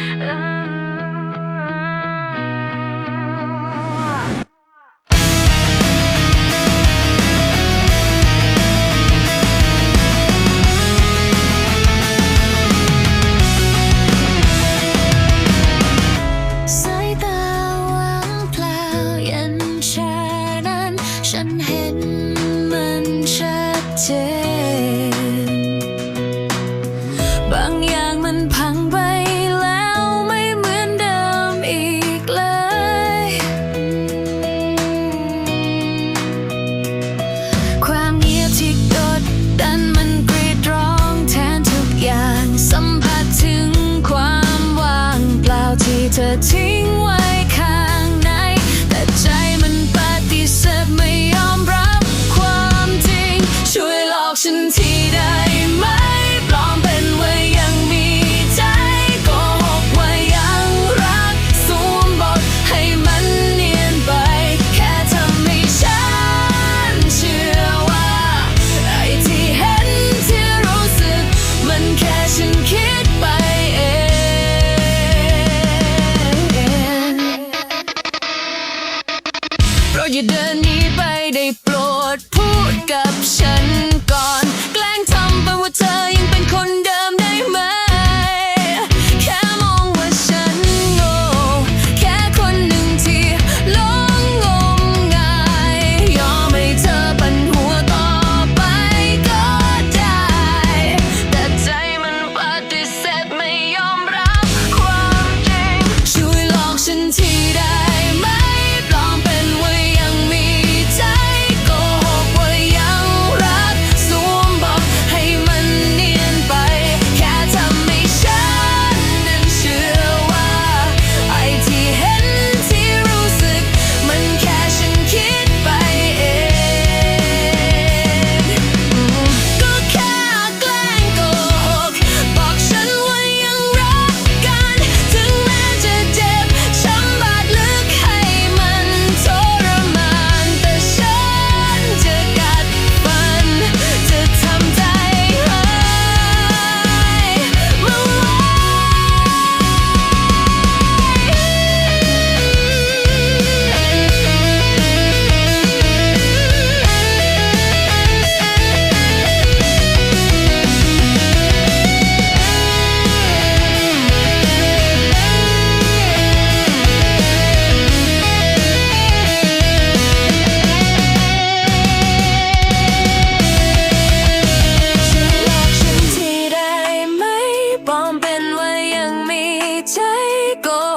Uh... to tears. ราะอย่าเดินหนีไปได้โปรดพูดกับฉันก่อน แกล้งทำเป็นว่าเธอ rico.